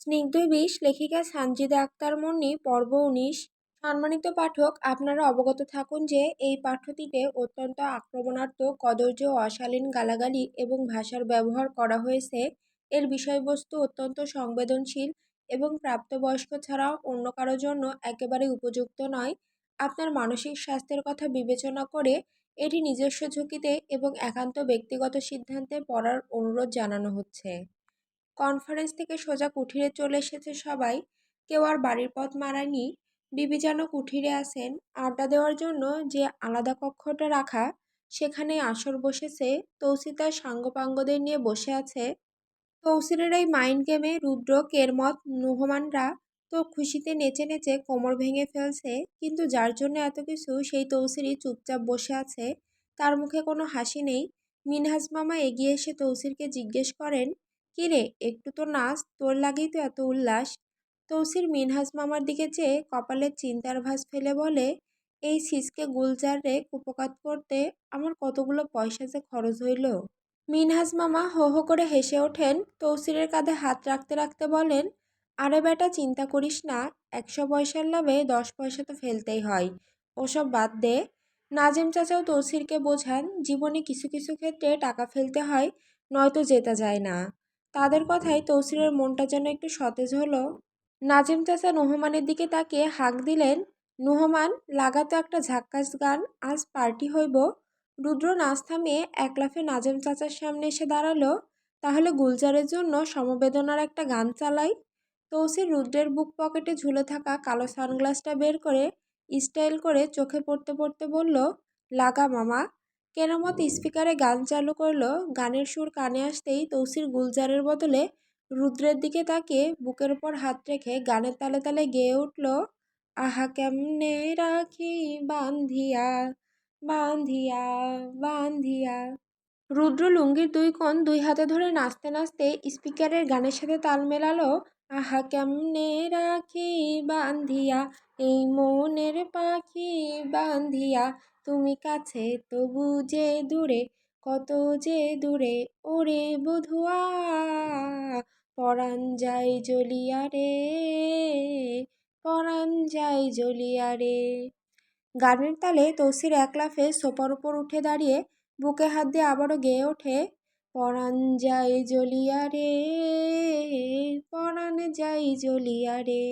স্নিগ্ধ বিষ লেখিকা সানজিদা আক্তার মুন্নি, পর্ব উনিশ। সম্মানিত পাঠক, আপনারা অবগত থাকুন যে এই পাঠ্যটিতে অত্যন্ত আক্রমণাত্মক কদর্য অশালীন গালাগালি এবং ভাষার ব্যবহার করা হয়েছে। এর বিষয়বস্তু অত্যন্ত সংবেদনশীল এবং প্রাপ্তবয়স্ক ছাড়াও অন্য কারোর জন্য একেবারে উপযুক্ত নয়। আপনার মানসিক স্বাস্থ্যের কথা বিবেচনা করে এটি নিজস্ব ঝুঁকিতে এবং একান্ত ব্যক্তিগত সিদ্ধান্তে পড়ার অনুরোধ জানানো হচ্ছে। কনফারেন্স থেকে সোজা কুঠিরে চলে এসেছে সবাই। কেউ আর বাড়ির পথ মারায়নি। বিবি যেন কুঠিরে আসেন আড্ডা দেওয়ার জন্য যে আলাদা কক্ষটা রাখা সেখানে আসর বসেছে। তৌসি তার সাঙ্গপাঙ্গদের নিয়ে বসে আছে। তৌসিরের এই মাইন্ড গেমে রুদ্র, কেরমত, নুহমানরা তো খুশিতে নেচে নেচে কোমর ভেঙে ফেলছে। কিন্তু যার জন্য এত কিছু, সেই তৌসিরই চুপচাপ বসে আছে। তার মুখে কোনো হাসি নেই। মিনহাজ মামা এগিয়ে এসে তৌসিরকে জিজ্ঞেস করেন কিরে একটু তো নাচ, তোর লাগেই তো এত উল্লাস? তৌসির মিনহাজ মামার দিকে চেয়ে কপালে চিন্তার ভাস ফেলে বলে, এই সিসকে গুলজারে কুপকাত করতে আমার কতগুলো পয়সা যে খরচ হইল? মিনহাজ মামা হো হো করে হেসে ওঠেন, তৌসিরের কাঁধে হাত রাখতে রাখতে বলেন, আরে বেটা, চিন্তা করিস না, একশো পয়সার লাভে দশ পয়সা তো ফেলতেই হয়, ওসব বাদ দে। নাজেম চাচাও তৌসিরকে বোঝান, জীবনে কিছু কিছু ক্ষেত্রে টাকা ফেলতে হয়, নয়তো জেতা যায় না। তাদের কথায় তৌসিরের মনটা যেন একটু সতেজ হলো। নাজিম চাচা নুহমানের দিকে তাকিয়ে হাঁক দিলেন, নুহমান, লাগাতো একটা ঝাক্কাস গান, আজ পার্টি হইব। রুদ্র নাচ থামিয়ে এক লাফে নাজেম চাচার সামনে এসে দাঁড়াল, তাহলে গুলজারের জন্য সমবেদনার একটা গান চালাই। তৌসির রুদ্রের বুক পকেটে ঝুলে থাকা কালো সানগ্লাসটা বের করে স্টাইল করে চোখে পড়তে পড়তে বলল, লাগা মামা কেরামত স্পিকারে গান চালু করল, গানের সুর কানে আসতেই তৌসির গুলজারের বদলে রুদ্রের দিকে তাকিয়ে বুকের ওপর হাত রেখে গানের তালে তালে গেয়ে উঠল, আহা, কেমনে রাখি বান্ধিয়া বান্ধিয়া বান্ধিয়া? রুদ্র লুঙ্গির দুই কোণ দুই হাতে ধরে নাচতে নাচতে স্পিকারের গানের সাথে তাল মেলালো, আহা, কেমনে রাখি বান্ধিয়া, এই মনের পাখি বান্ধিয়া তুমি কাছে, তবু যে দূরে, কত যে দূরে, ওরে বধুয়া, পরাণ যাই জ্বলিয়া রে, পরাণ যাই জ্বলিয়া রে। গানের তালে তৌসির এক লাফে সোপার উপর উঠে দাঁড়িয়ে বুকে হাত দিয়ে আবারও গেয়ে ওঠে, পরাণ যায় জ্বলিয়া রে, পরাণ যাই জ্বলিয়া রে।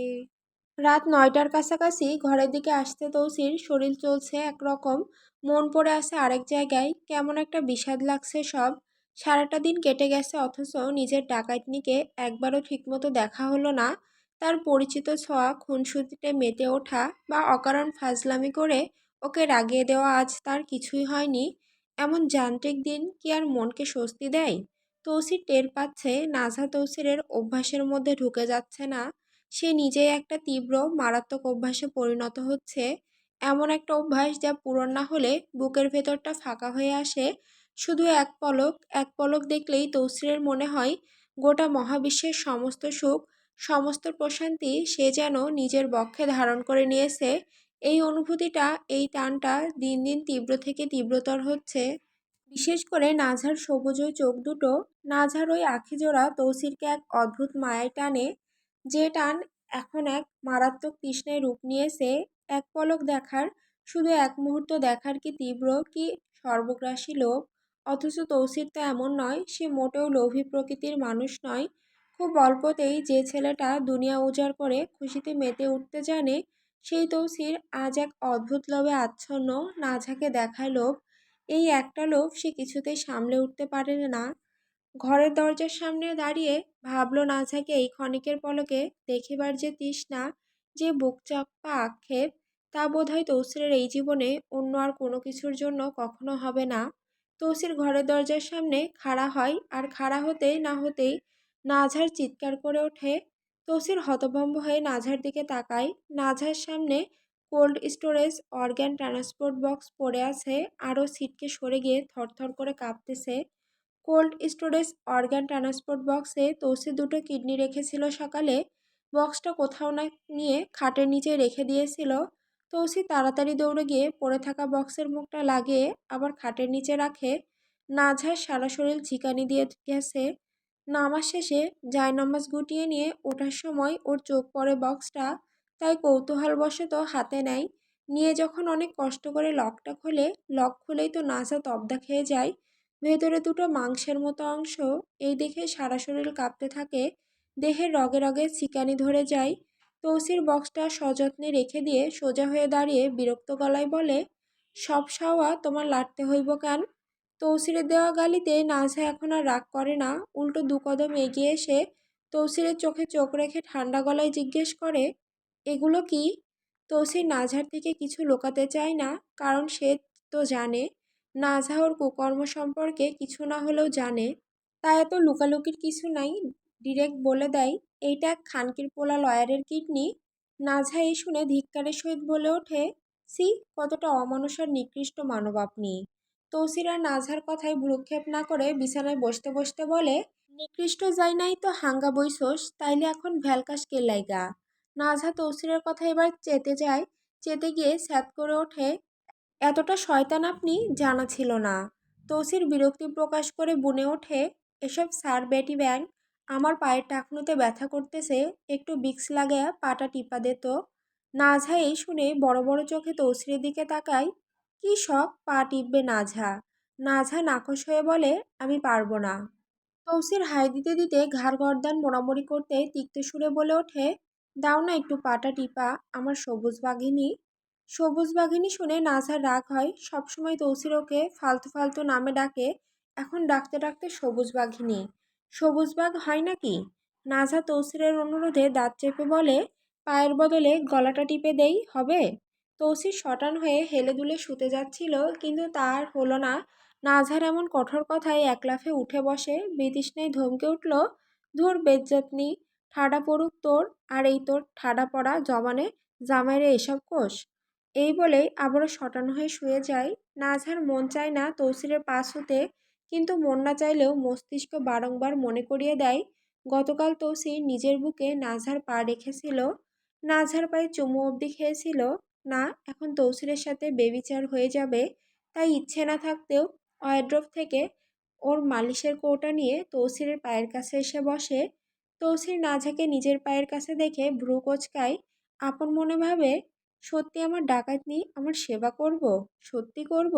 রাত নয়টার কাছাকাছি ঘরের দিকে আসতে তৌসির শরীর চলছে একরকম। মন পড়ে আছে আরেক জায়গায়। কেমন একটা বিষাদ লাগছে সব। সারাটা দিন কেটে গেছে অথচ নিজের ডাকাতনিকে একবারও ঠিকমতো দেখা হলো না। তার পরিচিত ছোঁয়া খুনসুতিতে মেতে ওঠা বা অকারণ ফাজলামি করে ওকে রাগিয়ে দেওয়া আজ তার কিছুই হয়নি। এমন যান্ত্রিক দিন কি আর মনকে স্বস্তি দেয়? তৌসির টের পাচ্ছে নাজা তৌসিরের অভ্যাসের মধ্যে ঢুকে যাচ্ছে না। সে নিজেই একটা তীব্র, মারাত্মক অভ্যাসে পরিণত হচ্ছে। এমন একটা অভ্যাস যা পূরণ না হলে বুকের ভেতরটা ফাঁকা হয়ে আসে। শুধু এক পলক এক পলক দেখলেই তৌসিরের মনে হয়, গোটা মহাবিশ্বের সমস্ত সুখ, সমস্ত প্রশান্তি সে যেন নিজের বক্ষে ধারণ করে নিয়েছে। এই অনুভূতিটা, এই টানটা দিন দিন তীব্র থেকে তীব্রতর হচ্ছে। বিশেষ করে নাঝার সবুজই চোখ দুটো, নাঝার ওই আখি জোড়া তৌসিরকে এক অদ্ভুত মায়ায় টানে। যে টান এখন এক মারাত্মক তৃষ্ণায় রূপ নিয়েছে, এক পলক দেখার, শুধু এক মুহূর্ত দেখার কি তীব্র কি সর্বগ্রাসী লোভ? অথচ তৌসির তো এমন নয়, সে মোটেও লোভী প্রকৃতির মানুষ নয়। খুব অল্পতেই যে ছেলেটা দুনিয়া উজাড় করে খুশিতে মেতে উঠতে জানে, সেই তৌসির আজ এক অদ্ভুত লোভে আচ্ছন্ন নাঝাকে দেখায় লোভ। এই একটা লোভ সে কিছুতেই সামলে উঠতে পারে না। ঘরের দরজার সামনে দাঁড়িয়ে ভাবলো নাঝাকে এই ক্ষণিকের পলকে দেখিবার যে তৃষ্ণা, যে বুক চাপ্পা আক্ষেপ, তা বোধহয় তৌসিরের এই জীবনে অন্য আর কোনো কিছুর জন্য কখনো হবে না। তৌসির ঘরের দরজার সামনে খাড়া হয় আর খাড়া হতে না হতেই নাঝার চিৎকার করে ওঠে। তৌসির হতভম্ব হয়ে নাঝার দিকে তাকায়। নাঝার সামনে cold storage, organ transport box পড়ে আছে। আরও সিটকে সরে গিয়ে থরথর করে কাঁপতেছে। কোল্ড স্টোরেজ অর্গ্যান ট্রান্সপোর্ট বক্সে তৌসির দুটো কিডনি রেখেছিল সকালে। বক্সটা কোথাও না নিয়ে খাটের নিচে রেখে দিয়েছিল। তৌসি তাড়াতাড়ি দৌড়ে গিয়ে পড়ে থাকা বক্সের মুখটা লাগিয়ে আবার খাটের নিচে রাখে। নাঝার সারা শরীর ঝিকানি দিয়ে গেছে। নামাজ শেষে জায়নামাজ গুটিয়ে নিয়ে ওঠার সময় ওর চোখ পড়ে বক্সটা, তাই কৌতূহলবশত হাতে নেয়। নিয়ে যখন অনেক কষ্ট করে লকটা খোলে, লক খুলেই তো নাজা তবদা খেয়ে যায়। ভেতরে দুটো মাংসের মতো অংশ, এই দেখে সারা শরীর কাঁপতে থাকে। দেহের রগে রগে চিকানি ধরে যায়। তৌসির বক্সটা সযত্নে রেখে দিয়ে সোজা হয়ে দাঁড়িয়ে বিরক্ত গলায় বলে, সব সাওয়া তোমার লাটতে হইব কেন? তৌসিরের দেওয়া গালিতে নাজা এখন আর রাগ করে না। উল্টো দু কদম এগিয়ে এসে তৌসিরের চোখে চোখ রেখে ঠান্ডা গলায় জিজ্ঞেস করে, এগুলো কি? তৌসির নাঝার থেকে কিছু লোকাতে চায় না, কারণ সে তো জানে। নাঝা ওর কুকর্ম সম্পর্কে কিছু না হলেও জানে তাই এত লুকালুকির কিছু নাই। ডিরেক্ট বলে দেয়, এইটা এক খানকির পোলা লয়ারের কিডনি। নাঝা এই শুনে ধিক্কারের সহিত বলে ওঠে সি কতটা অমানুষ আর নিকৃষ্ট মানব আপনি। তৌসির নাঝার কথায় ভ্রুক্ষেপ না করে বিছানায় বসতে বসতে বলে, নিকৃষ্ট যাই নাই তো হাঙ্গা বইসোস, তাইলে এখন ভ্যালকাস কে লাইগা নাঝা তৌসিরের কথা এবার চেতে যায়, চেতে গিয়ে স্যাত করে ওঠে এতটা শয়তান আপনি জানা ছিল না। তৌসির বিরক্তি প্রকাশ করে বুনে ওঠে, এসব সার বেটি ব্যাং, আমার পায়ের টাকনুতে ব্যথা করতেছে, একটু বিক্স লাগে পাটা টিপা দে তো। নাঝা এই শুনে বড় বড় চোখে তৌসিরের দিকে তাকায়, কি শখ, পা টিপবে নাঝা নাঝা নাকশ হয়ে বলে, আমি পারব না। তৌসির হাই দিতে দিতে ঘাড় গর্দান মোড়ামড়ি করতে তিক্ত সুরে বলে ওঠে, দাও না একটু পাটা টিপা, আমার সবুজ বাঘিনী। সবুজ বাঘিনী শুনে নাঝার রাগ হয়। সবসময় তৌসির ওকে ফালতু ফালতু নামে ডাকে। এখন ডাকতে ডাকতে সবুজ বাঘিনী, সবুজ বাঘ হয় নাকি? নাঝা তৌসিরের অনুরোধে দাঁত চেপে বলে, পায়ের বদলে গলাটা টিপে দেই, হবে? তৌসির শটান হয়ে হেলে দুলে শুতে যাচ্ছিল, কিন্তু তার হলো না। নাঝার এমন কঠোর কথায় এক লাফে উঠে বসে। বিতৃষ্ণায় ধমকে উঠল, ধুর বেজ্জাতনি, ঠাডা পড়ুক তোর, আর এই তোর ঠাডা পড়া জবানে জামাইরে এসব কোষ? এই বলেই আবারও শটানো হয়ে শুয়ে যায়। নাঝার মন চায় না তৌসিরের পাশ হতে, কিন্তু মন না চাইলেও মস্তিষ্ক বারংবার মনে করিয়ে দেয়, গতকাল তৌসির নিজের বুকে নাঝার পা রেখেছিল। নাঝার পায়ে চুমু অবধি খেয়েছিল। না, এখন তৌসিরের সাথে বেবিচার হয়ে যাবে। তাই ইচ্ছে না থাকতেও ওয়ারড্রপ থেকে ওর মালিশের কৌটা নিয়ে তৌসিরের পায়ের কাছে এসে বসে। তৌসির নাঝাকে নিজের পায়ের কাছে দেখে ভ্রু কোচকায়, আপন মনে ভাবে সত্যি আমার ডাকাত ডাকাতনি আমার সেবা করব? সত্যি করব?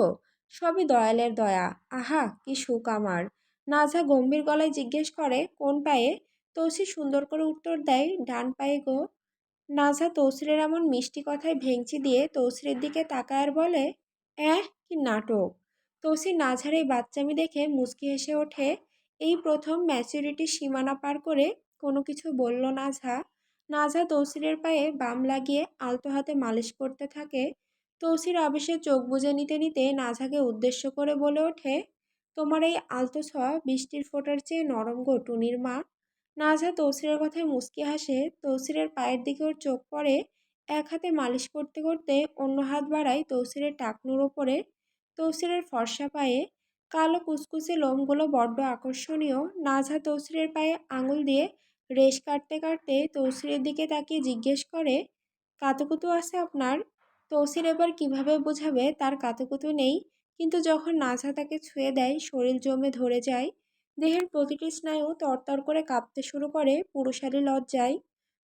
সবই দয়ালের দয়া। আহা, কি সুখ আমার। নাঝা গম্ভীর গলায় জিজ্ঞেস করে, কোন পায়ে? তৌসির সুন্দর করে উত্তর দেয়, ডান পায়ে গো। নাঝা তৌসিরের এমন মিষ্টি কথায় ভেঙচি দিয়ে তৌসিরের দিকে তাকায় আর বলে, অ্যাহ, কি নাটক? তৌসির নাঝার এই বাচ্চামি দেখে মুচকি হেসে ওঠে, এই প্রথম ম্যাচুরিটির সীমানা পার করে কোনো কিছু বলল নাঝা নাঝা তৌসিরের পায়ে বাম লাগিয়ে আলতো হাতে মালিশ করতে থাকে। তৌসির আবেশে চোখ বুজে নিতে নিতে নাঝাকে উদ্দেশ্য করে বলে ওঠে, তোমার এই আলতো ছোঁয়া বৃষ্টির ফোঁটার চেয়ে নরম গো টুনির মা। নাঝা তৌসিরের কথায় মুচকি হাসে। তৌসিরের পায়ের দিকে ওর চোখ পড়ে। এক হাতে মালিশ করতে করতে অন্য হাত বাড়ায় তৌসিরের টাকনুর ওপরে। তৌসিরের ফর্সা পায়ে কালো কুচকুচে লোমগুলো বড্ড আকর্ষণীয়। নাঝা তৌসিরের পায়ে আঙুল দিয়ে রেশ কাটতে কাটতে তৌসিরের দিকে তাকিয়ে জিজ্ঞেস করে, কাতুকুতু আছে আপনার? তৌসির এবার কীভাবে বোঝাবে তার কাতুকুতু নেই, কিন্তু যখন নাঝা তাকে ছুঁয়ে দেয়, শরীর জমে ধরে যায়, দেহের প্রতিটি স্নায়ু তরতর করে কাঁপতে শুরু করে, পুরুষালী লজ্জায়।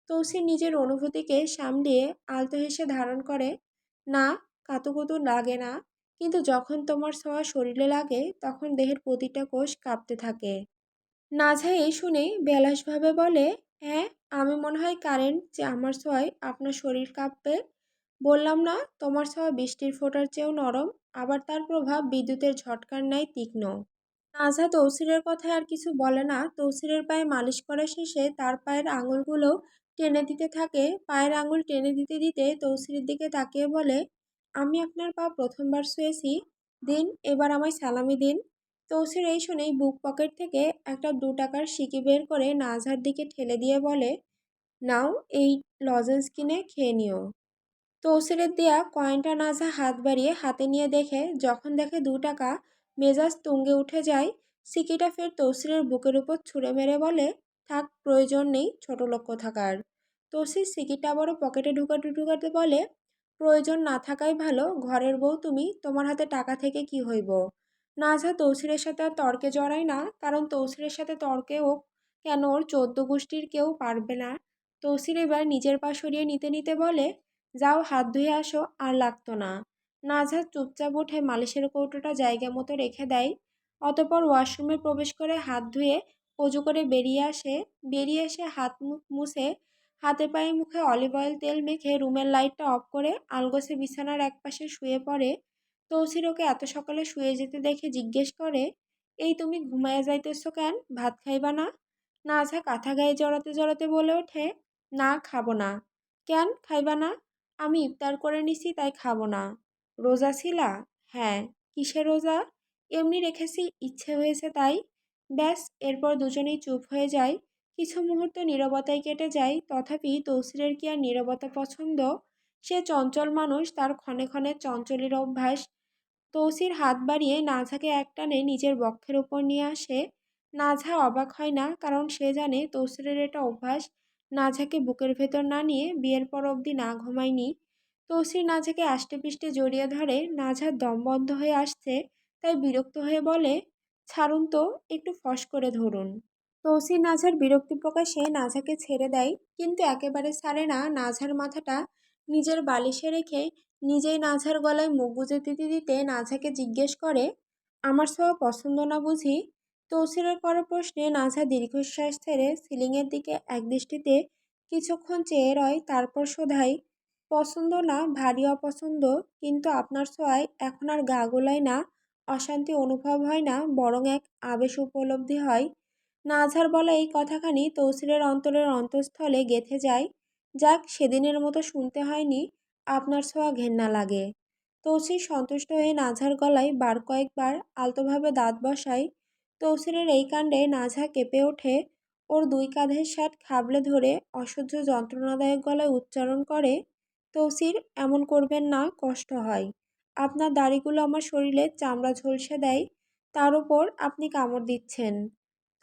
তৌসির নিজের অনুভূতিকে সামলিয়ে আলতো হেসে ধারণ করে, না, কাতুকুতু লাগে না, কিন্তু যখন তোমার ছোঁয়া শরীরে লাগে, তখন দেহের প্রতিটা কোষ কাঁপতে থাকে। নাঝা এই শুনে বেলাসভাবে বলে হ্যাঁ আমি মনে হয় কারেন্ট যে আমার ছোঁয়ায় আপনার শরীর কাঁপবে। বললাম না, তোমার ছোঁয়া বৃষ্টির ফোটার চেয়েও নরম, আবার তার প্রভাব বিদ্যুতের ঝটকার ন্যায় তীক্ষ্ণ। নাঝা তৌসিরের কথায় আর কিছু বলে না। তৌসিরের পায়ে মালিশ করা শেষে তার পায়ের আঙুলগুলো টেনে দিতে থাকে। পায়ের আঙুল টেনে দিতে দিতে তৌসিরের দিকে তাকিয়ে বলে, আমি আপনার পা প্রথমবার শুয়েছি দিন, এবার আমায় সালামি দিন। তৌসির এই শুনেই বুক পকেট থেকে একটা দু টাকার সিকি বের করে নাঝার দিকে ঠেলে দিয়ে বলে, নাও এই লজেন্স কিনে খেয়ে নিও। তৌসিরের দেয়া কয়েনটা নাজা হাত বাড়িয়ে হাতে নিয়ে দেখে, যখন দেখে দু টাকা মেজাজ তুঙ্গে উঠে যায়, সিকিটা ফের তৌসিরের বুকের উপর ছুঁড়ে মেরে বলে, থাক, প্রয়োজন নেই, ছোট লোক কোথাকার তৌসির সিকিটা বড় পকেটে ঢুকাতে ঢুকাতে বলে, প্রয়োজন না থাকাই ভালো, ঘরের বউ তুমি, তোমার হাতে টাকা থেকে কি হইব? নাজা তৌসিরের সাথে আর তর্কে জড়ায় না, কারণ তৌসিরের সাথে তর্কে ও কেন ওর চোদ্দ গোষ্ঠীর কেউ পারবে না। তৌসির এবার নিজের পা সরিয়ে নিতে নিতে বলে, যাও হাত ধুয়ে আসো, আর লাগতো না। নাজহাত চুপচাপ উঠে মালিশের কৌটোটা জায়গা মতো রেখে দেয়, অতপর ওয়াশরুমে প্রবেশ করে হাত ধুয়ে অজু করে বেরিয়ে আসে, বেরিয়ে এসে হাত মুখ মুছে হাতে পায়ে মুখে অলিভ অয়েল তেল মেখে রুমের লাইটটা অফ করে আলগোছে বিছানার একপাশে শুয়ে পড়ে তৌসির ওকে এত সকালে শুয়ে যেতে দেখে জিজ্ঞেস করে, এই তুমি ঘুমাইয়া যাইতেছো কেন? ভাত খাইবা না? নাজা কাঁথা গায়ে জড়াতে জড়াতে বলে ওঠে, না, খাব না। কেন? খাইবা না? আমি ইফতার করে নিছি, তাই খাব না। রোজা ছিলা? হ্যাঁ। কিসে রোজা? এমনি রেখেছি, ইচ্ছে হয়েছে তাই। ব্যাস, এরপর দুজনেই চুপ হয়ে যায় কিছু মুহূর্ত নীরবতায় কেটে যায় তথাপি তৌসিরের কি আর নীরবতা পছন্দ? সে চঞ্চল মানুষ, তার ক্ষণে ক্ষণে চঞ্চলের অভ্যাস তৌসির হাত বাড়িয়ে নাঝাকে একটানে নিজের বক্ষের উপর নিয়ে আসে। নাঝা অবাক হয় না, কারণ সে জানে তৌসিরের এটা অভ্যাস নাঝাকে বুকের ভেতর না নিয়ে বিয়ের পর অবধি না ঘুমায়নি। তৌসির নাঝাকে আষ্টে পিষ্টে জড়িয়ে ধরে নাঝার দম বন্ধ হয়ে আসছে, তাই বিরক্ত হয়ে বলে, ছাড়ুন তো, একটু ফস করে ধরুন। তৌসির নাঝার বিরক্তি প্রকাশে নাঝাকে ছেড়ে দেয়, কিন্তু একেবারে ছাড়ে না। নাঝার মাথাটা নিজের বালিশে রেখে নিজেই নাঝার গলায় মুখ গুজে দিতে দিতে নাঝাকে জিজ্ঞেস করে, আমার সব পছন্দ না বুঝি? তৌসিরের করা প্রশ্নে নাঝা দীর্ঘশ্বাস ছেড়ে সিলিংয়ের দিকে একদৃষ্টিতে কিছুক্ষণ চেয়ে রয়, তারপর শোধাই, পছন্দ না, ভারী অপছন্দ, কিন্তু আপনার ছোঁয়ায় এখন আর গা গোলায় না, অশান্তি অনুভব হয় না, বরং এক আবেশ উপলব্ধি হয়। নাঝার বলা এই কথাখানি তৌসিরের অন্তরের অন্তঃস্থলে গেথে যায়। যাক, সেদিনের মতো শুনতে হয়নি আপনার ছোঁয়া ঘেন্না লাগে। তৌসির সন্তুষ্ট হয়ে নাঝার গলায় বার কয়েকবার আলতোভাবে দাঁত বসায়। তৌসিরের এই কাণ্ডে নাঝা কেঁপে ওঠে। ওর দুই কাঁধের শার্ট খাবলে ধরে অসহ্য যন্ত্রণাদায়ক গলায় উচ্চারণ করে, তৌসির, এমন করবেন না, কষ্ট হয়। আপনার দাড়িগুলো আমার শরীরে চামড়া ঝলসে দেয়, তার উপর আপনি কামড় দিচ্ছেন।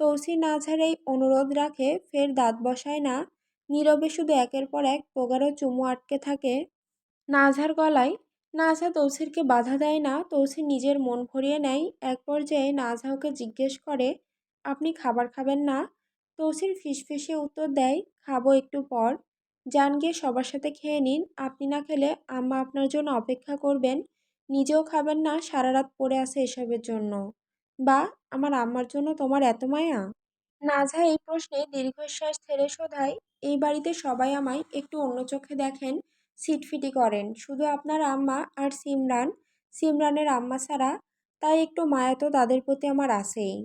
তৌসির নাঝার এই অনুরোধ রাখে, ফের দাঁত বসায় না। নীরবে শুধু একের পর এক প্রগাঢ় চুমু আটকে থাকে। নাঝার গলায় নাঝা তৌসিরকে বাধা দেয় না, তৌসির নিজের মন ভরিয়ে নেয়। এক পর্যায়ে নাঝা ওকে জিজ্ঞেস করে, আপনি খাবার খাবেন না? তৌসির ফিসফিসে উত্তর দেয়, খাব একটু পর। যান গিয়ে সবার সাথে খেয়ে নিন। আপনি না খেলে আম্মা আপনার জন্য অপেক্ষা করবেন। নিজেও খাবেন না, সারা রাত পড়ে আছে এসবের জন্য। বা, আমার আম্মার জন্য তোমার এত মায়া? নাঝা এই প্রশ্নে দীর্ঘশ্বাস ছেড়ে শোধায়, এই বাড়িতে সবাই আমায় একটু অন্য চোখে দেখেন। সিটফিটি করেন। শুধু আপনার আম্মা আর সিমরান, সিমরানের আম্মা ছাড়া তাই একটু মায়া তো তাদের প্রতি আমার আছেই।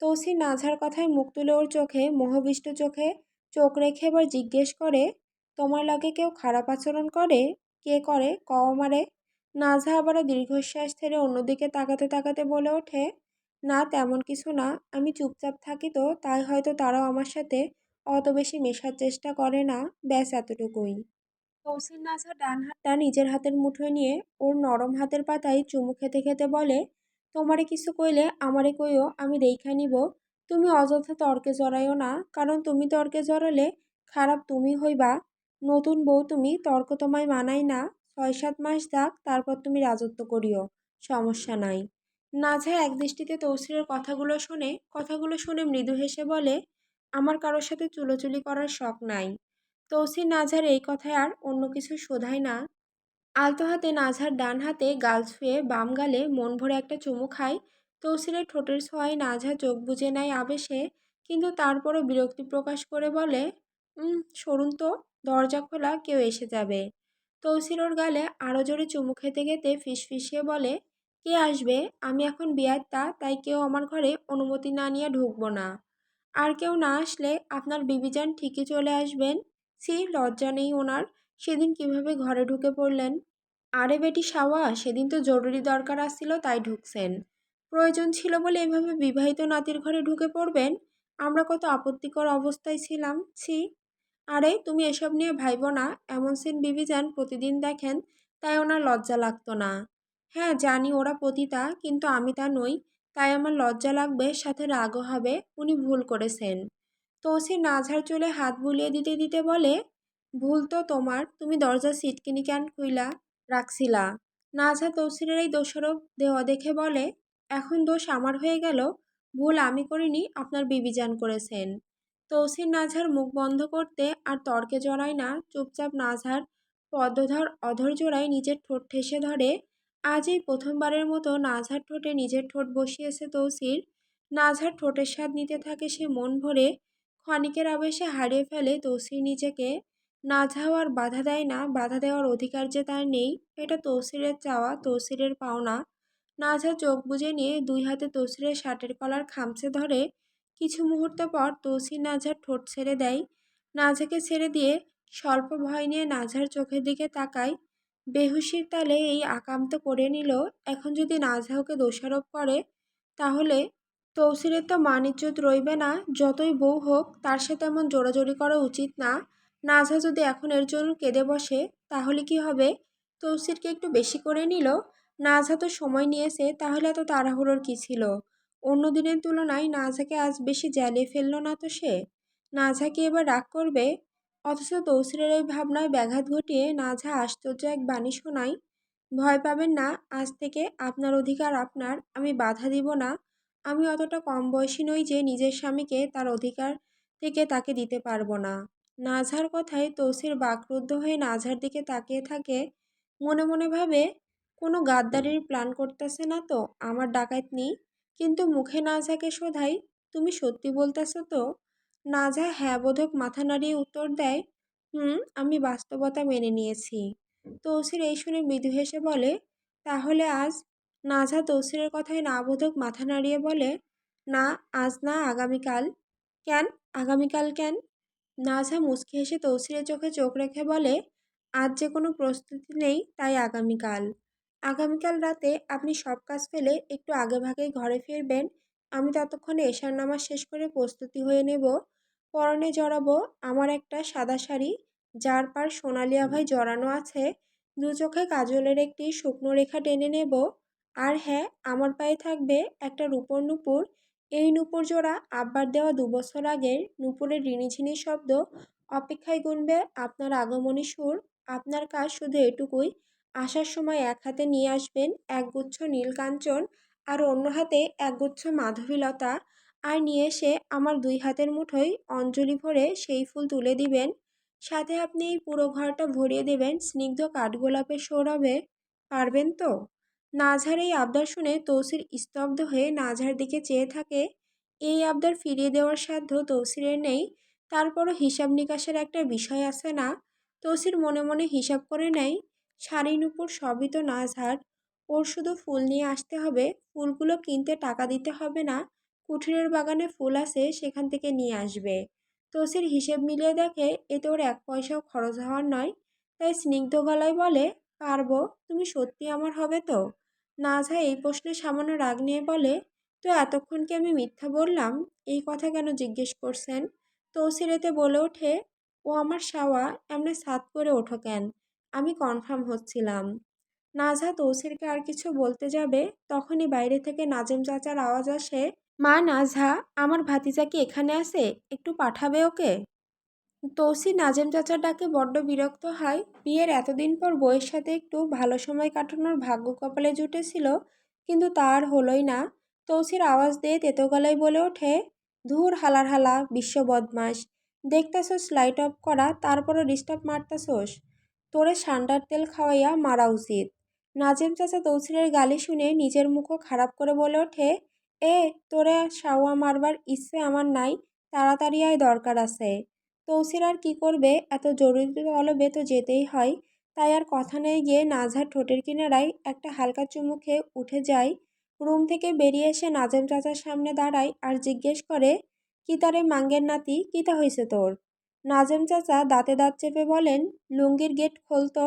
তৌসির নাঝার কথায় মুখ তুলে ওর চোখে, মোহবিষ্ট চোখে চোখ রেখে এবার জিজ্ঞেস করে, তোমার লাগে কেউ খারাপ আচরণ করে? কে করে? ক আমারে? নাঝা আবারও দীর্ঘশ্বাস ছেড়ে অন্যদিকে তাকাতে তাকাতে বলে ওঠে, না, তেমন কিছু না। আমি চুপচাপ থাকি তো, তাই হয়তো তারাও আমার সাথে অত বেশি মেশার চেষ্টা করে না। ব্যাস, এতটুকুই। তৌসির নাঝা ডান হাতটা নিজের হাতের মুঠোয় নিয়ে ওর নরম হাতের পাতায় চুমু খেতে খেতে বলে, তোমারে কিছু কইলে আমারে কইও, আমি দেইখা নিব। তুমি অযথা তর্কে জড়াইও না, কারণ তুমি তর্কে জড়ালে খারাপ তুমি হইবা। নতুন বউ তুমি, তর্ক তোমায় মানাই না। ছয় সাত মাস যাক, তারপর তুমি রাজত্ব করিও, সমস্যা নাই। নাঝা একদৃষ্টিতে তৌসিরের কথাগুলো শুনে কথাগুলো শুনে মৃদু হেসে বলে, আমার কারোর সাথে চুলোচুলি করার শখ নাই। তৌসির নাঝার এই কথায় আর অন্য কিছু শোধায় না। আলতো হাতে নাঝার ডান হাতে গাল ছুঁয়ে বাম গালে মন ভরে একটা চুমু খায়। তৌসিরের ঠোঁটের ছোঁয়ায় নাঝা চোখ বুজে নেয় আবেশে, কিন্তু তারপরও বিরক্তি প্রকাশ করে বলে সরুন তো, দরজা খোলা, কেউ এসে যাবে। তৌসির ওর গালে আরও জোরে চুমু খেতে খেতে ফিসফিসিয়ে বলে, কে আসবে? আমি এখন বিয়ারটা তাই কেউ আমার ঘরে অনুমতি না নিয়ে ঢুকবো না। আর কেউ না আসলে আপনার বিবিজান ঠিকই চলে আসবেন। সি লজ্জা নেই ওনার। সেদিন কীভাবে ঘরে ঢুকে পড়লেন? আরে বেটি সাওয়া সেদিন তো জরুরি দরকার আসছিল, তাই ঢুকছেন। প্রয়োজন ছিল বলে এভাবে বিবাহিত নাতির ঘরে ঢুকে পড়বেন? আমরা কত আপত্তিকর অবস্থায় ছিলাম, ছি। আরে, তুমি এসব নিয়ে ভাইব না, এমন সিন বিবিজান প্রতিদিন দেখেন, তাই ওনার লজ্জা লাগতো না। হ্যাঁ জানি ওরা পতিতা, কিন্তু আমি তা নই, তাই আমার লজ্জা লাগবে, সাথে রাগও হবে, উনি ভুল করেছেন। তৌসির নাঝার চুলে হাত বুলিয়ে দিতে দিতে বলে, ভুল তো তোমার, তুমি দরজার সিটকিনি কেন খুইলা? রাখছিলা। নাঝা তৌসিরের এই দোষারোপ দেওয়া দেখে বলে, এখন দোষ আমার হয়ে গেল, ভুল আমি করিনি, আপনার বিবিজান করেছেন। তৌসির নাঝার মুখ বন্ধ করতে আর তর্কে জড়ায় না, চুপচাপ নাঝার পদ্মধর অধর জোড়ায় নিজের ঠোঁট ঠেসে ধরে আজ এই প্রথমবারের মতো নাঝার ঠোঁটে নিজের ঠোঁট বসিয়েছে তৌসির। নাঝার ঠোঁটের স্বাদ নিতে থাকে সে মন ভরে ক্ষণিকের আবেশে হারিয়ে ফেলে তৌসির নিজেকে না আর বাধা দেয় না, বাধা দেওয়ার অধিকার যে তার নেই, এটা তৌসিরের চাওয়া, তৌসিরের পাওনা। নাঝা চোখ বুজে নিয়ে দুই হাতে তৌসিরের শার্টের কলার খামচে ধরে, কিছু মুহূর্ত পর তৌসির নাঝার ঠোঁট ছেড়ে দেয় নাঝাকে ছেড়ে দিয়ে স্বল্প ভয় নিয়ে নাঝার চোখের দিকে তাকায়, বেহুশির তালে এই আকান্ত করে নিল, এখন যদি ওকে দোষারোপ করে, তাহলে তৌসিরের তো মান রইবে না, যতই বউ হোক, তার সাথে এমন জোরাজোরি করা উচিত না। নাঝা যদি এখন এর জন্য কেঁদে বসে, তাহলে কি হবে? তৌসিরকে একটু বেশি করে নিল। নাঝা তো সময় নিয়েছে, তাহলে এত তাড়াহুড়োর কী ছিল? অন্য দিনের তুলনায় নাঝাকে আজ বেশি জ্বালিয়ে ফেলল না তো সে? নাঝা কি এবার রাগ করবে? অথচ তৌসিরের এই ভাবনায় ব্যাঘাত ঘটিয়ে নাঝা আশ্চর্য এক বাণী শোনায়, ভয় পাবেন না, আজ থেকে আপনার অধিকার আপনার, আমি বাধা দিব না। আমি অতটা কম বয়সী নই যে নিজের স্বামীকে তার অধিকার থেকে তাকে দিতে পারব না। নাঝার কথায় তৌসির বাকরুদ্ধ হয়ে নাঝার দিকে তাকিয়ে থাকে, মনে মনে ভাবে, কোনো গাদ্দারির প্ল্যান করতেছে না তো, আমার ডাকাতনি কিন্তু মুখে নাঝাকে শোধাই, তুমি সত্যি বলতেছো তো? নাঝা হ্যাঁ বোধক মাথা নাড়িয়ে উত্তর দেয়, হুম, আমি বাস্তবতা মেনে নিয়েছি। তৌসির এই শুনে মৃদু হেসে বলে, তাহলে আজ নাঝা তৌসিরের কথায় না বোধক মাথা নাড়িয়ে বলে, না, আজ না, আগামীকাল। কেন? আগামীকাল কেন? নাঝা মুচকি হেসে তৌসিরের চোখে চোখ রেখে বলে, আজ যে কোনো প্রস্তুতি নেই, তাই আগামীকাল। আগামীকাল রাতে আপনি সব কাজ ফেলে একটু আগে ভাগেই ঘরে ফিরবেন। আমি ততক্ষণে এশার নামাজ শেষ করে প্রস্তুতি হয়ে নেব। পরনে জড়াবো আমার একটা সাদা শাড়ি, যার পার সোনালি আভায় জড়ানো আছে। দু চোখে কাজলের একটি শুকনো রেখা টেনে নেব। আর হ্যাঁ আমার পায়ে থাকবে একটা রূপোর নূপুর। এই নূপুর জোড়া আব্বার দেওয়া দুবছর আগের নূপুরের রিনিঝিনি শব্দ অপেক্ষায় গুনবে আপনার আগমনী সুর। আপনার কাজ শুধু এটুকুই। আসার সময় এক হাতে নিয়ে আসবেন একগুচ্ছ নীলকাঞ্চন আর অন্য হাতে একগুচ্ছ মাধবীলতা। আর নিয়ে এসে আমার দুই হাতের মুঠোয় অঞ্জলি ভরে সেই ফুল তুলে দিবেন। সাথে আপনি এই পুরো ঘরটা ভরিয়ে দেবেন স্নিগ্ধ কাঠগোলাপের সৌরভে। পারবেন তো? নাঝার এই আবদার শুনে তৌসির স্তব্ধ হয়ে নাঝার দিকে চেয়ে থাকে, এই আবদার ফিরিয়ে দেওয়ার সাধ্য তৌসিরের নেই, তারপরও হিসাব নিকাশের একটা বিষয় আছে না? তৌসির মনে মনে হিসাব করে নেয় শাড়ি উপর সবই তো নাঝার ওর শুধু ফুল নিয়ে আসতে হবে, ফুলগুলো কিনতে টাকা দিতে হবে না, কুঠিরের বাগানে ফুল আছে, সেখান থেকে নিয়ে আসবে। তৌসির হিসেব মিলিয়ে দেখে এতে ওর এক পয়সাও খরচ হওয়ার নয়, তাই স্নিগ্ধ গলায় বলে, পারব, তুমি সত্যি আমার হবে তো? নাঝা এই প্রশ্নে সামান্য রাগ নিয়ে বলে, তো এতক্ষণ কি আমি মিথ্যা বললাম? এই কথা কেন জিজ্ঞেস করছেন? তৌসির এতে বলে ওঠে, ও আমার শাওয়া, এমনি সাত করে ওঠো কেন? আমি কনফার্ম হচ্ছিলাম। নাঝা তৌসিরকে আর কিছু বলতে যাবে, তখনই বাইরে থেকে নাজেম চাচার আওয়াজ আসে, মা নাঝা আমার ভাতিজা কি এখানে আছে? একটু পাঠাবে ওকে? তৌসি নাজেম চাচার ডাকে বড্ড বিরক্ত হয়। বিয়ের এতদিন পর বইয়ের সাথে একটু ভালো সময় কাটানোর ভাগ্য কপালে জুটেছিল, কিন্তু তার হলোই না। তৌসির আওয়াজ দিয়ে তেতো গলায় বলে ওঠে, ধুর হালার হালা, বিশ্ব বদমাস দেখতাছোস লাইট অফ করা, তারপরও ডিস্টার্ব মারতাছোস। তোরে সান্ডার তেল খাওয়াইয়া মারা উচিত। নাজেম চাচা তৌসিরের গালি শুনে নিজের মুখও খারাপ করে বলে ওঠে, এ, তোরে সাওয়া মারবার ইচ্ছে আমার নাই, তাড়াতাড়ি আয়, দরকার আছে। তৌসির আর কী করবে? এত জরুরি তলবে তো যেতেই হয়। তাই আর কথা নেই গিয়ে নাঝার ঠোঁটের কিনারায় একটা হালকা চুমুখে উঠে যায়। রুম থেকে বেরিয়ে এসে নাজেম চাচার সামনে দাঁড়ায় আর জিজ্ঞেস করে, কি তারে মাঙ্গের নাতি? কিতা হয়েছে তোর? নাজেম চাচা দাঁতে দাঁত চেপে বলেন, লুঙ্গির গেট খোলতো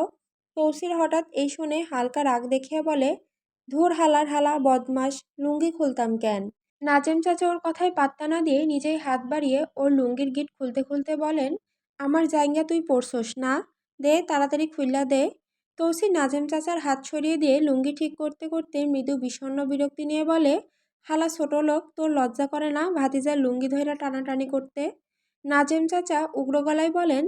তৌসির হঠাৎ এই শুনে হালকা রাগ দেখিয়ে বলে, ধুর হালার হালা বদমাস লুঙ্গি খুলতাম কেন? নাজেম চাচা ওর কথায় পাত্তা না দিয়ে নিজেই হাত বাড়িয়ে ওর লুঙ্গির গিট খুলতে খুলতে বলেন, আমার জায়গা তুই পড়ছস না, দে তাড়াতাড়ি খুললা দে। তৌসি নাজেম চাচার হাত সরিয়ে দিয়ে লুঙ্গি ঠিক করতে করতে মৃদু বিষণ্ণ বিরক্তি নিয়ে বলে, হালা ছোট লোক, তোর লজ্জা করে না ভাতিজার লুঙ্গি ধৈরা টানাটানি করতে? নাজেম চাচা উগ্র গলায় বলেন,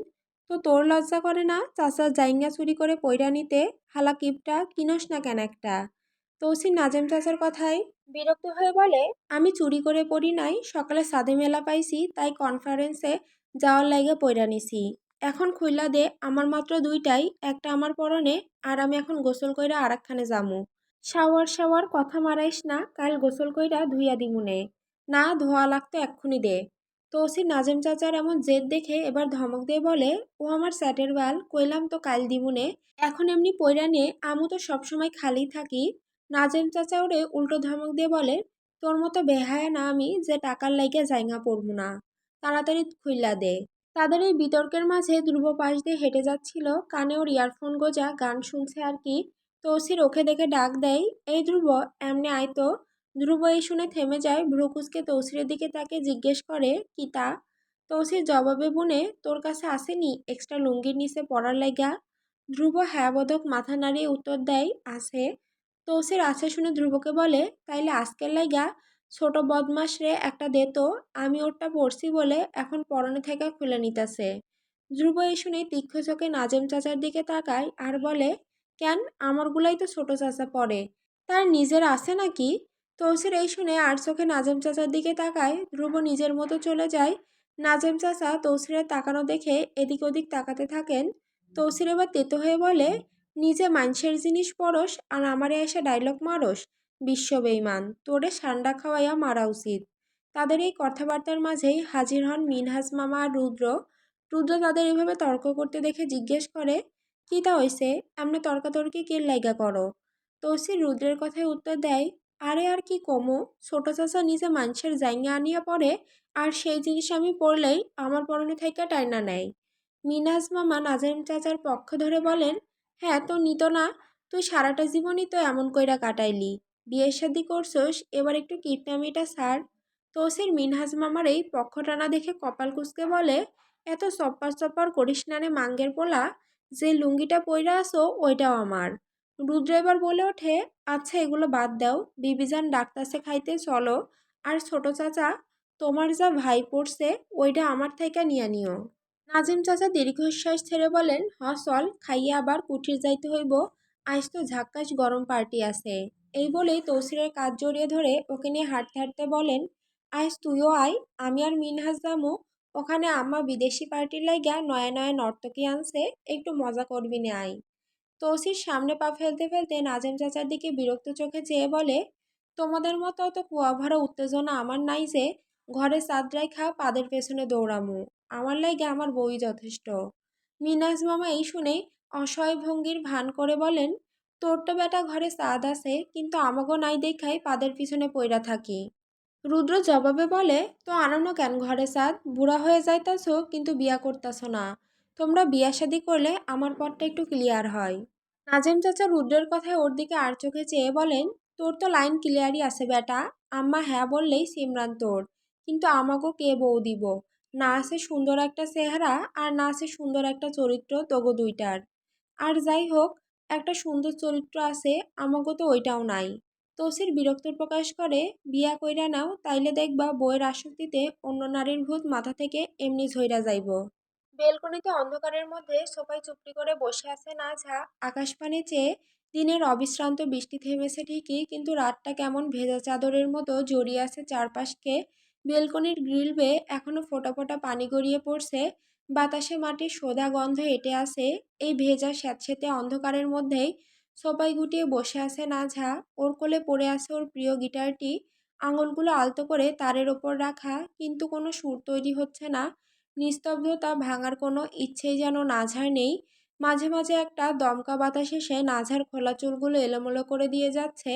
তো তোর লজ্জা করে না চাচার জাইঙ্গা চুরি করে পয়রা নিতে? হালা কিপটা কিনস না কেন একটা? তৌসির নাজেম চাচার কথায় বিরক্ত হয়ে বলে, আমি চুরি করে পড়ি নাই, সকালে সাদে মেলা পাইছি, তাই কনফারেন্সে যাওয়ার লাইগে পইরা নিছি। এখন খুইলা দে, আমার মাত্র দুইটাই, একটা আমার পরনে, আর আমি এখন গোসল কইরা আরেকখানে যামু। শাওয়ার শাওয়ার কথা মারাইস না, কাল গোসল কইরা ধুইয়া দিমুনে না। ধোয়া লাগতো এক্ষুনি দে। তৌসির নাজেম চাচার এমন জেদ দেখে এবার ধমক দিয়ে বলে, ও আমার স্যাটের বাল, কইলাম তো কাল দিমুনে এখন এমনি পইরা নে, আমু তো সবসময় খালি থাকি। নাজেম চাচা ওরে উল্টো ধমক দিয়ে বলে, তোর মতো বেহায়া না আমি যে টাকার লাইগে জায়গা পড়ব না। তাড়াতাড়ি খুইল্লা দে। তাদের এই বিতর্কের মাঝে ধ্রুব পাশ দিয়ে হেঁটে যাচ্ছিল। কানে ওর ইয়ারফোন গোজা গান শুনছে আর কি। তৌসির ওকে দেখে ডাক দেয়, এই ধ্রুব, এমনি আয় তো। ধ্রুব এই শুনে থেমে যায়। ভ্রুকুসকে তৌসিরের দিকে তাকে জিজ্ঞেস করে, কি তা? তৌসির জবাবে বুনে, তোর কাছে আসেনি এক্সট্রা লুঙ্গির নিচে পড়ার লাইগা? ধ্রুব হ্যাঁ বোধক মাথা নাড়িয়ে উত্তর দেয়, আছে। তৌসির আছে শুনে ধ্রুবকে বলে, তাইলে আজকের লাইগা ছোট বদমাস রে একটা দে তো, আমি ওরটা পড়ছি বলে এখন পরনে থেকে খুলে নিতেছে। ধ্রুব এই শুনে তীক্ষ্ণ চোখে নাজেম চাচার দিকে তাকায় আর বলে, কেন? আমারগুলাই তো ছোট চাচা পড়ে তার নিজের আছে নাকি? তৌসির এই শুনে আর চোখে নাজেম চাচার দিকে তাকায়, ধ্রুব নিজের মতো চলে যায়। নাজেম চাচা তৌসিরের তাকানো দেখে এদিক ওদিক তাকাতে থাকেন। তৌসির এবার তেতো হয়ে বলে নিজে মানুষের জিনিস পরস আর আমারে এসে ডায়লগ মারস, বিশ্ব বেইমান তোরে সান্ডা খাওয়াইয়া মারা উচিত। তাদের এই কথাবার্তার মাঝেই হাজির হন মিনহাজ মামা আর রুদ্র। রুদ্র তাদের এভাবে তর্ক করতে দেখে জিজ্ঞেস করে, কী তা হইছে? এমনি তর্কাতর্কি কে লাইগা করো? তৌসির রুদ্রের কথায় উত্তর দেয়, আরে আর কি কমো? ছোট চাচা নিজে মানুষের জাইঙ্গা আনিয়া পড়ে আর সেই জিনিস আমি পড়লেই আমার পরনে থেকে টাইনা নেয়। মিনাজ মামা নাজেম চাচার পক্ষ ধরে বলেন হ্যাঁ তো নিত না। তুই সারাটা জীবনই তো এমন কইরা কাটাইলি। বিয়ের শাদি করছোস, এবার একটু কীর্তামিটা সার তৌসির মিনহাজ মামার এই পক্ষ টানা দেখে কপাল কুচকে বলে, এত চপ্পার চপ্পার করিস না রে মাঙ্গের পোলা, যে লুঙ্গিটা পইরা আসো ওইটাও আমার। রুদ্র এবার বলে ওঠে আচ্ছা এগুলো বাদ দাও, বিবিজান ডাক্তারসে খাইতে, চলো। আর ছোট চাচা, তোমার যা ভাই পড়ছে, ওইটা আমার থেকে নিয়ে নিও। নাজিম চাচা দীর্ঘশ্বাস ছেড়ে বলেন হ চল, খাইয়ে আবার কুঠির যাইতে হইব। আজ তো ঝাক্কাস গরম পার্টি আছে। এই বলেই তৌসিরের কাজ জড়িয়ে ধরে ওকে নিয়ে হাঁটতে হাঁটতে বলেন আজ তুইও আয়, আমি আর মিনহাজ দামু ওখানে আম্মা বিদেশি পার্টির লাইগা নয়া নয়া নর্তকী আনছে, একটু মজা করবি না আই তৌসির সামনে পা ফেলতে ফেলতে নাজেম চাচার দিকে বিরক্ত চোখে চেয়ে বলে, তোমাদের মতো অত কুয়া ভরা উত্তেজনা আমার নাই যে, ঘরে চাঁদরাই খা, পাদের পেছনে দৌড়ামু। আমার লাইগে আমার বই যথেষ্ট। মিনাজ মামা এই শুনে অসহায় ভঙ্গির ভান করে বলেন, তোর তো বেটা ঘরে চাঁদ আছে, কিন্তু আমাগো নাই দেখাই পাদের পিছনে পইরা থাকি। রুদ্র জবাবে বলে, তো আনানো কেন ঘরে চাঁদ বুড়া হয়ে যাইতাছ, কিন্তু বিয়া করতাছ না। তোমরা বিয়া শাদি করলে আমার পথটা একটু ক্লিয়ার হয়। নাজেম চাচা রুদ্রের কথায় ওর দিকে আর চোখে চেয়ে বলেন, তোর তো লাইন ক্লিয়ারই আছে বেটা। আম্মা হ্যাঁ বললেই সিমরান তোর, কিন্তু আমাকেও কে বউ দিব? না আছে সুন্দর একটা চেহারা আর না আছে সুন্দর একটা চরিত্র তগো দুইটার। আর যাই হোক, একটা সুন্দর চরিত্র আছে আমাকেও তো ওইটাও নাই। তসির বিরক্ত প্রকাশ করে, বিয়া কইরা নাও, তাইলে দেখবা বইয়ের আসক্তিতে অন্য নারীর ভূত মাথা থেকে এমনি ঝইরা যাইব। বেলকনিতে অন্ধকারের মধ্যে সোফায় চুপটি করে বসে আছে না নাঝা আকাশপানে চেয়ে, দিনের অবিশ্রান্ত বৃষ্টি থেমেছে ঠিকই, কিন্তু রাতটা কেমন ভেজা চাদরের মতো জড়িয়ে আছে চারপাশকে বেলকনির গ্রিল বেয়ে এখনও ফোটা ফোটা পানি গড়িয়ে পড়ছে, বাতাসে মাটির সোদা গন্ধ এঁটে আছে এই ভেজা স্যাঁতসেঁতে অন্ধকারের মধ্যেই সোফায় গুটিয়ে বসে আছে নাঝা ওর কোলে পড়ে আছে ওর প্রিয় গিটারটি। আঙুলগুলো আলতো করে তারের ওপর রাখা, কিন্তু কোনো সুর তৈরি হচ্ছে না। নিস্তব্ধতা ভাঙার কোনো ইচ্ছেই যেন নাঝার নেই। মাঝে মাঝে একটা দমকা বাতাস এসে নাঝার খোলা চুলগুলো এলোমেলো করে দিয়ে যাচ্ছে।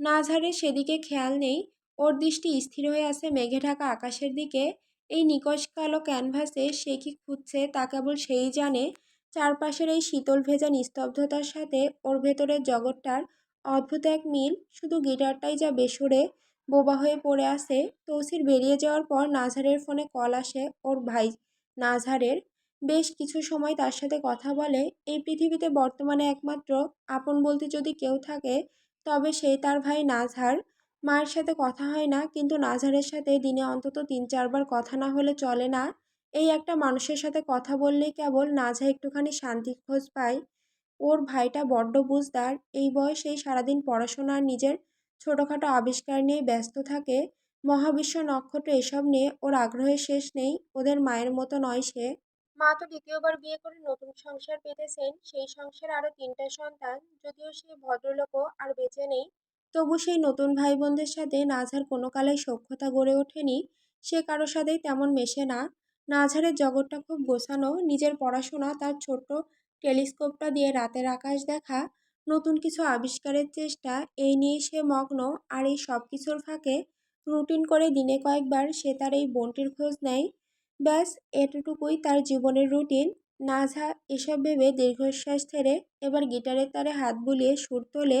নাঝারের সেদিকে খেয়াল নেই। ওর দৃষ্টি স্থির হয়ে আছে মেঘে ঢাকা আকাশের দিকে। এই নিকশ কালো ক্যানভাসে সে কি খুঁজছে তা কেবল সেই জানে। চারপাশের এই শীতল ভেজা নিস্তব্ধতার সাথে ওর ভেতরের জগৎটার অদ্ভুত এক মিল, শুধু গিটারটাই যা বেসুরে বোবা হয়ে পড়ে আছে। তৌসির বেরিয়ে যাওয়ার পর নাঝারের ফোনে কল আসে ওর ভাই নাঝারের বেশ কিছু সময় তার সাথে কথা বলে, এই পৃথিবীতে বর্তমানে একমাত্র আপন বলতে যদি কেউ থাকে, তবে সে তার ভাই নাঝার মায়ের সাথে কথা হয় না, কিন্তু নাঝারের সাথে দিনে অন্তত তিন, চারবার কথা না হলে চলে না। এই একটা মানুষের সাথে কথা বললেই কেবল নাঝা একটুখানি শান্তি খোঁজ পায়। ওর ভাইটা বড্ড বুঝদার। এই বয়সেই সারাদিন পড়াশোনা আর নিজের ছোটোখাটো আবিষ্কার নিয়ে ব্যস্ত থাকে। মহাবিশ্ব নক্ষত্র এসব নিয়ে ওর আগ্রহের শেষ নেই। ওদের মায়ের মতো নয় সে। মা তো দ্বিতীয়বার বিয়ে করে নতুন সংসার পেতেছেন। সেই সংসারে আরও তিনটা সন্তান। যদিও সেই ভদ্রলোকও আর বেঁচে নেই। তবু সেই নতুন ভাই বোনদের সাথে নাঝার কোনো কালেই সখ্যতা গড়ে ওঠেনি, সে কারোর সাথেই তেমন মেশে না। নাঝারের জগৎটা খুব গোছানো, নিজের পড়াশোনা, তার ছোট্ট টেলিস্কোপটা দিয়ে রাতের আকাশ দেখা, নতুন কিছু আবিষ্কারের চেষ্টা, এই নিয়ে সে মগ্ন আর এই সব কিছুর ফাঁকে রুটিন করে দিনে কয়েকবার সে তার এই বোনটির খোঁজ নেয়। ব্যাস, এতটুকুই তার জীবনের রুটিন। নাঝা এসব ভেবে দীর্ঘশ্বাস ছেড়ে এবার গিটারের তারে হাত বুলিয়ে সুর তোলে।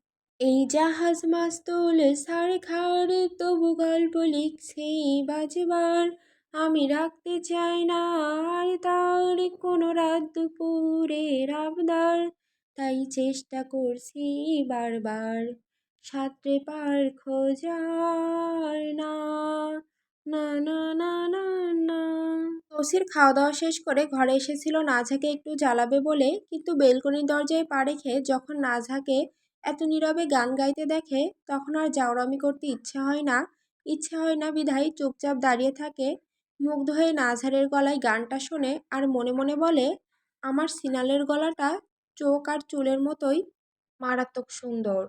এই জাহাজ মাস্তুল সার খাড় তবু গল্প লিখছে বাজবার। আমি রাখতে চাই না আর তার কোনো রাত দুপুরের আবদার। তাই চেষ্টা করছি বারবার, সাঁতরে পার খোঁজার। না না না না না না। তসির খাওয়া দাওয়া শেষ করে ঘরে এসেছিল নাঝাকে একটু জ্বালাবে বলে, কিন্তু বেলকনির দরজায় পা রেখে যখন নাঝাকে এত নীরবে গান গাইতে দেখে তখন আর জাওরামি করতে ইচ্ছা হয় না। ইচ্ছা হয় না বিধায় চুপচাপ দাঁড়িয়ে থাকে। মুগ্ধ হয়ে নাজারের গলায় গানটা শোনে আর মনে মনে বলে, আমার সিনালের গলাটা চোখ আর চুলের মতোই মারাত্মক সুন্দর।